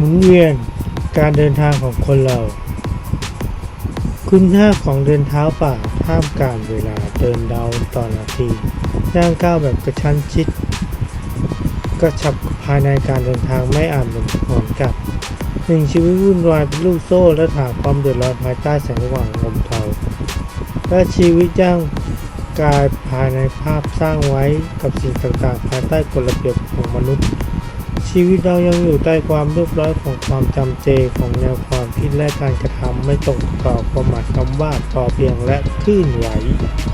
วียนการเดินทางของคนเรา คุณค่าของเดินเท้าป่าท่ามกลางเวลาเดินเดาต่อนาทีย่างก้าวแบบกระชั้นชิดกระชับภายในการเดินทางไม่อาจหมุนหวนกับหนึ่งชีวิตวุ่นวายเป็นลูกโซ่และถางความเดือดร้อนภายใต้แสงสว่างลมเทาและชีวิตย่างกายภายในภาพสร้างไว้กับสิ่งต่างๆ ภายใต้กฎระเบียบของมนุษย์ ชีวิตเรายังอยู่ใต้ความเรียบร้อยของความจำเจของแนวความคิดและการกระทำไม่ตรงต่อความหมายคำว่าพอเพียงและคลื่นไหว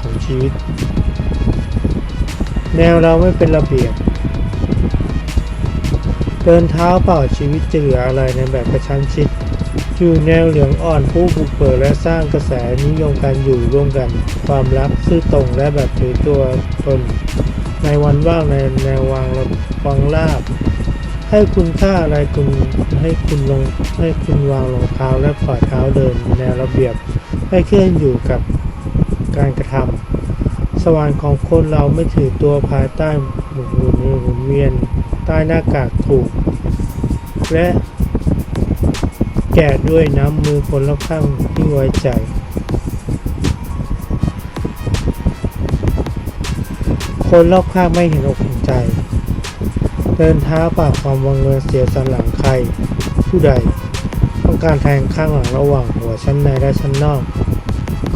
ของชีวิต แนวเราไม่เป็นระเบียบ เดินเท้าเปล่าชีวิตจะเหลืออะไรในแบบกระชั้นชิดอยู่แนวเหลืองอ่อนผู้บุกเบิกและสร้างกระแสนิยมการอยู่ร่วมกัน ความรักซื่อตรงและแบบถือตัวตนในวันว่างในแนววางระวังลาบ ให้คุณค่าอะไรคุณให้คุณลงให้คุณวางรองเท้าและปล่อยเท้าเดินแนวระเบียบให้เคลื่อนอยู่กับการกระทำสวรรค์ของคนเราไม่ถือตัวภายใต้หมุนหมุนหมุนเวียนใต้หน้ากากถูก และแกะด้วยน้ำมือคนรอบข้างที่ไว้ใจคนรอบข้างไม่เห็นอกเห็นใจ เดินเท้าปล่าความวังเวงเสียสันหลังใคร ผู้ใด ต้องการแทงข้างหลังระหว่างหัวชั้นในและชั้นนอก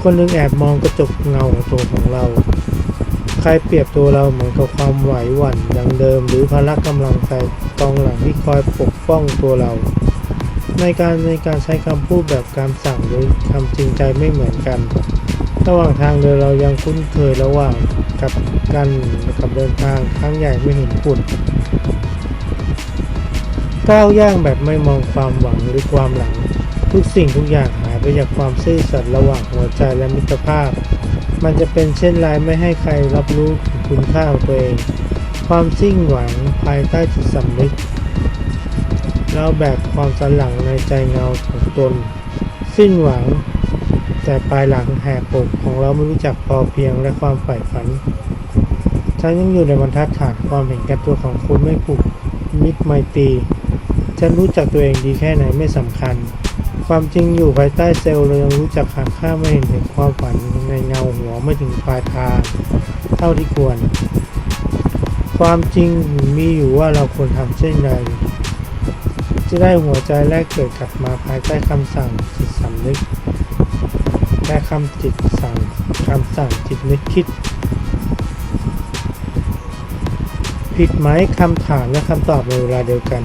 คนหนึงแอบมองกระจกเงาของตัวของเรา ใครเปรียบตัวเราเหมือนกับความไหวหวั่นดังเดิม หรือพละกำลังใจกองหลังที่คอยปกป้องตัวเรา ในการในการใช้คำพูดแบบการสั่งหรือคำจริงใจไม่เหมือนกัน ระหว่างทางเดินเรายังคุ้นเคยระหว่างกับกันกับเดินทางครั้งใหญ่ไม่เห็นฝุ่นก้าวย่างแบบไม่มองความหวังหรือความหลัง ทุกสิ่งทุกอย่างหายไปจากความซื่อสัตย์ระหว่างหัวใจและมิตรภาพ มันจะเป็นเช่นไรไม่ให้ใครรับรู้ถึงคุณค่าของตัวเอง ความสิ้นหวังภายใต้จิตสำนึกเราแบกความสันหลังในใจเงาของตน สิ้นหวัง แต่ปลายหลังแหกปกของเราไม่รู้จักพอเพียงและความใฝ่ฝัน ฉันยังอยู่ในบรรทัดฐานความเห็นแก่ตัวของคุณไม่ผูกมิตรไมตรี ฉันรู้จักตัวเองดีแค่ไหนไม่สำคัญ ความจริงอยู่ภายใต้เซลล์เรายังรู้จักหักค่าไม่เห็นถึงความฝันในเงาหัวไม่ถึงปลายทางเท่าที่ควร ความจริงมีอยู่ว่าเราควรทำเช่นไรจะได้หัวใจแรกเกิดกลับมาภายใต้คำสั่งจิตสำนึก และคำจิตสั่งคำสั่งจิตนึกคิด ผิดไหมคำถามและคำตอบในเวลาเดียวกัน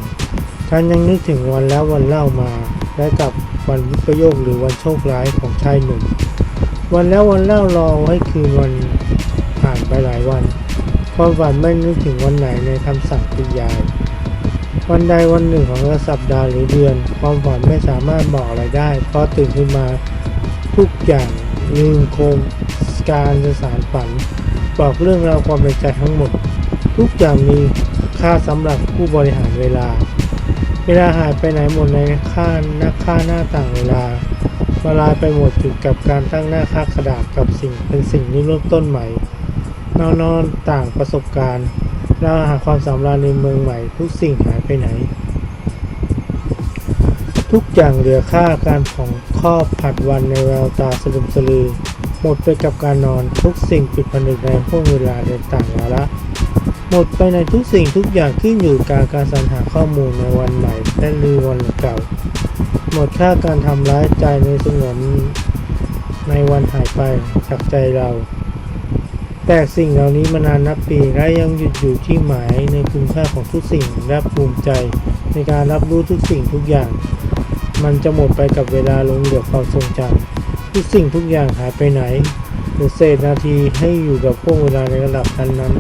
ฉันยังนึกถึงวันแล้ววันเล่ามา และกับวันวิปโยคหรือวันโชคร้ายของชายหนุ่ม วันแล้ววันเล่ารอให้คืนวันผ่านไปหลายวัน ความฝันไม่นึกถึงวันไหนในคำสั่งคุณยาย วันใดวันหนึ่งของสัปดาห์หรือเดือน ความฝันไม่สามารถบอกอะไรได้ เพราะตื่นขึ้นมา ทุกอย่างลืมโครงการจะสารฝัน บอกเรื่องราวความในใจทั้งหมด ทุกอย่างมีค่าสำหรับผู้บริหารเวลา เวลาหายไปไหนหมดในค่าหน้าค่าหน้าต่างเวลาละลาไปหมดจุดกับการตั้งหน้าค่ากระดาษกับสิ่งเป็นสิ่งนี้เริ่มต้นใหม่นอนนอนต่างประสบการณ์เราหาความสำราญในเมืองใหม่ทุกสิ่งหายไปไหน ทุกอย่างเหลือค่าการของครอบผัดวันในแววตาสลึมสลือ หมดไปกับการนอนทุกสิ่งปิดผนึกในห่วงเวลาในต่างวาระหมดไปในทุกสิ่งทุกอย่างขึ้นอยู่กับการสรรหาข้อมูลในวันใหม่และลือวันเก่า หมดค่าการทำร้ายใจในสงวนในวันหายไปจากใจเรา แต่สิ่งเหล่านี้มานานนับปีและยังหยุดอยู่ที่หมายในคุณค่าของทุกสิ่งและภูมิใจ ในการรับรู้ทุกสิ่งทุกอย่าง มันจะหมดไปกับเวลาลงเหลือความทรงจำทุกสิ่งทุกอย่างหายไปไหนหรือเศษนาทีให้อยู่กับพวกเวลาในระดับนั้นนั้น